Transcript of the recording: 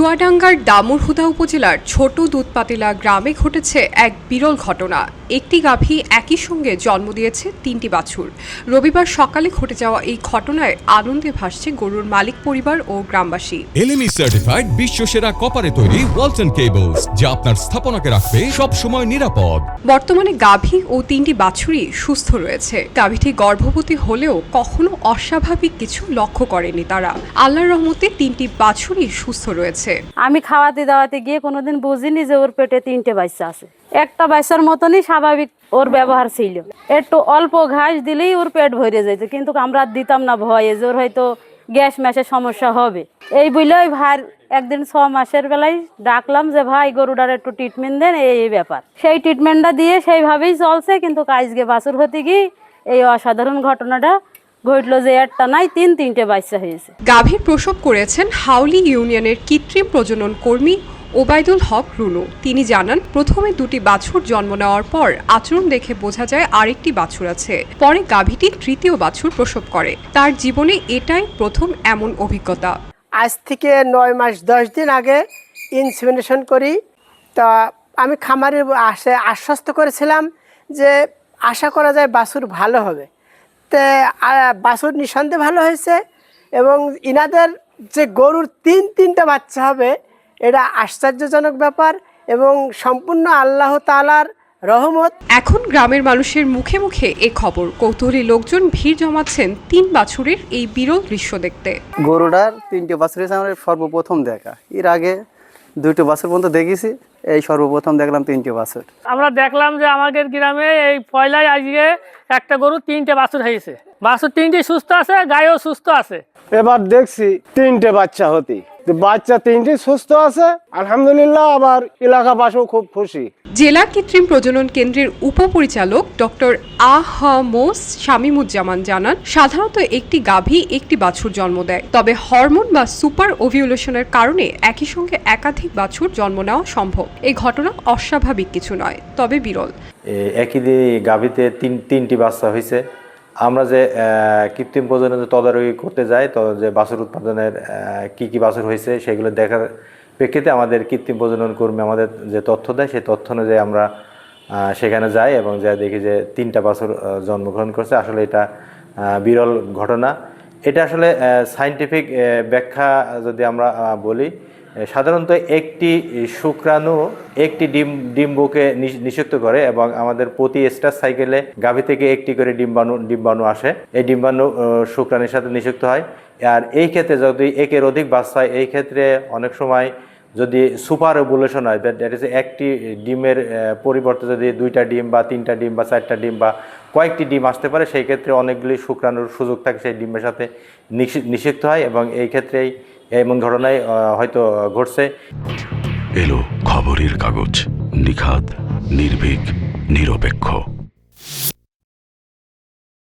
চুয়াডাঙ্গার দামুরহুদা উপজেলার ছোট দুধপাতিলা গ্রামে ঘটেছে এক বিরল ঘটনা। একটি গাভী একই সঙ্গে জন্ম দিয়েছে তিনটি বাছুর। রবিবার সকালে ঘটে যাওয়া এই ঘটনায় আনন্দে ভাসছে গরুর মালিক পরিবার ও গ্রামবাসী। এলএমই সার্টিফাইড বিশ্ব সেরা কপারে তৈরি ওয়ালটন কেবলস যা আপনার স্থাপনাকে রাখবে সব সময় নিরাপদ। বর্তমানে গাভী ও তিনটি বাছুরই সুস্থ রয়েছে। গাভীটি গর্ভবতী হলেও কখনো অস্বাভাবিক কিছু লক্ষ্য করেনি তারা। আল্লাহর রহমতে তিনটি বাছুরই সুস্থ রয়েছে। আমি খাওয়াতে দাওয়াতে গিয়ে কোনোদিন বুঝিনি যে ওর পেটে তিনটে বাচ্চা আছে। একটা বাচ্চার মতনই স্বাভাবিক ওর ব্যবহার ছিল। একটু অল্প ঘাস দিলেই ওর পেট ভরে যেত, কিন্তু আমরা দিতাম না ভয়ে যে ওর হয়তো গ্যাস ম্যাসের সমস্যা হবে। এই বলে ওই ভাই একদিন ছ মাসের বেলায় ডাকলাম যে, ভাই, গরুটার একটু ট্রিটমেন্ট দেন, এই ব্যাপার। সেই ট্রিটমেন্টটা দিয়ে সেইভাবেই চলছে, কিন্তু কাজকে বাছুর হতে গিয়ে এই অসাধারণ ঘটনাটা ঘটলো যে, একটা নাই, তিন, তিনটে বাচ্চা হয়েছে। গাভীর প্রসব করেছেন হাউলি ইউনিয়নের কৃত্রিম প্রজনন কর্মী ওবায়দুল হক, রুনু। তিনি জানান, প্রথমে দুটি বাছুর জন্ম নেওয়ার পর আচরণ দেখে বোঝা যায় আরেকটি বাছুর আছে। পরে গাভীটি তৃতীয় বাছুর প্রসব করে। তার জীবনে এটাই প্রথম এমন অভিজ্ঞতা। আজ থেকে নয় মাস, দশ দিন আগে ইনসিমিনেশন করি। তা আমি খামারে আসে আশ্বস্ত করেছিলাম যে আশা করা যায় বাছুর ভালো হবে। তে বাছুর নিঃসন্দেহে ভালো হয়েছে এবং ইনাদের যে গরুর তিন, তিনটা বাচ্চা হবে এটা আশ্চর্যজনক ব্যাপার এবং সম্পূর্ণ আল্লাহ তালার রহমত। এখন গ্রামের মানুষের মুখে মুখে এ খবর। কৌতূহলী লোকজন ভিড় জমাচ্ছেন তিন বাছুরের এই বিরল দৃশ্য দেখতে। গরুটার তিনটে বাছুর হয়েছে আমার সর্বপ্রথম দেখা। এর আগে দুইটো বাছুর পর্যন্ত দেখেছি এই সর্বপ্রথম দেখলাম তিনটে বাছুর। আমরা দেখলাম যে আমাদের গ্রামে এই পয়লায় আজকে একটা গরু তিনটে বাছুর হয়েছে। বাছুর তিনটে সুস্থ আছে গায়েও সুস্থ আছে। এবার দেখছি তিনটে বাচ্চা হতি। বাচ্চা তিনটি সুস্থ আছে আলহামদুলিল্লাহ আবার এলাকাবাসীও খুব খুশি। জেলা কৃত্রিম প্রজনন কেন্দ্রের উপপরিচালক ডক্টর আহ আহমোস শামীমুজ্জামান জানান সাধারণত একটি গাভী একটি বাছুর জন্ম দেয় তবে হরমোন বা সুপার ওভিউলেশনের কারণে একই সঙ্গে একাধিক বাছুর জন্ম নেওয়া সম্ভব। এই ঘটনা অস্বাভাবিক কিছু নয় তবে বিরল। একই দিন গাভীতে তিন তিনটি বাচ্চা হয়েছে। আমরা যে কৃত্রিম প্রজনন তদারকি করতে যাই, তো যে বাছুর উৎপাদনের কি কি বাছুর হয়েছে সেগুলো দেখার প্রেক্ষিতে আমাদের কৃত্রিম প্রজনন কর্মী আমাদের যে তথ্য দেয়, সেই তথ্য অনুযায়ী আমরা সেখানে যাই এবং যা দেখি যে তিনটা বাছুর জন্মগ্রহণ করছে। আসলে এটা বিরল ঘটনা। এটা আসলে সাইন্টিফিক ব্যাখ্যা যদি আমরা বলি সাধারণত একটি শুক্রাণু একটি ডিম, ডিম্বকে নিষ- নিষিক্ত করে এবং আমাদের প্রতি স্টার সাইকেলে গাভী থেকে একটি করে ডিম্বাণু ডিম্বাণু আসে। এই ডিম্বাণু শুক্রাণুর সাথে নিষিক্ত হয়। আর এই ক্ষেত্রে যদি একের অধিক বাচ্চা হয়, এই ক্ষেত্রে অনেক সময় যদি সুপার ওভুলেশন হয়, দ্যাট ইজ একটি ডিমের পরিবর্তে যদি দুইটা ডিম বা তিনটা ডিম বা চারটা ডিম বা কয়েকটি ডিম আসতে পারে, সেই ক্ষেত্রে অনেকগুলি শুক্রাণুর সুযোগ থাকে, সেই ডিমের সাথে নিষি- নিষিক্ত হয় এবং এই ক্ষেত্রেই এমন ঘটনায় হয়তো ঘটছে। এলো খবরের কাগজ নিখাদ নির্ভীক নিরপেক্ষ।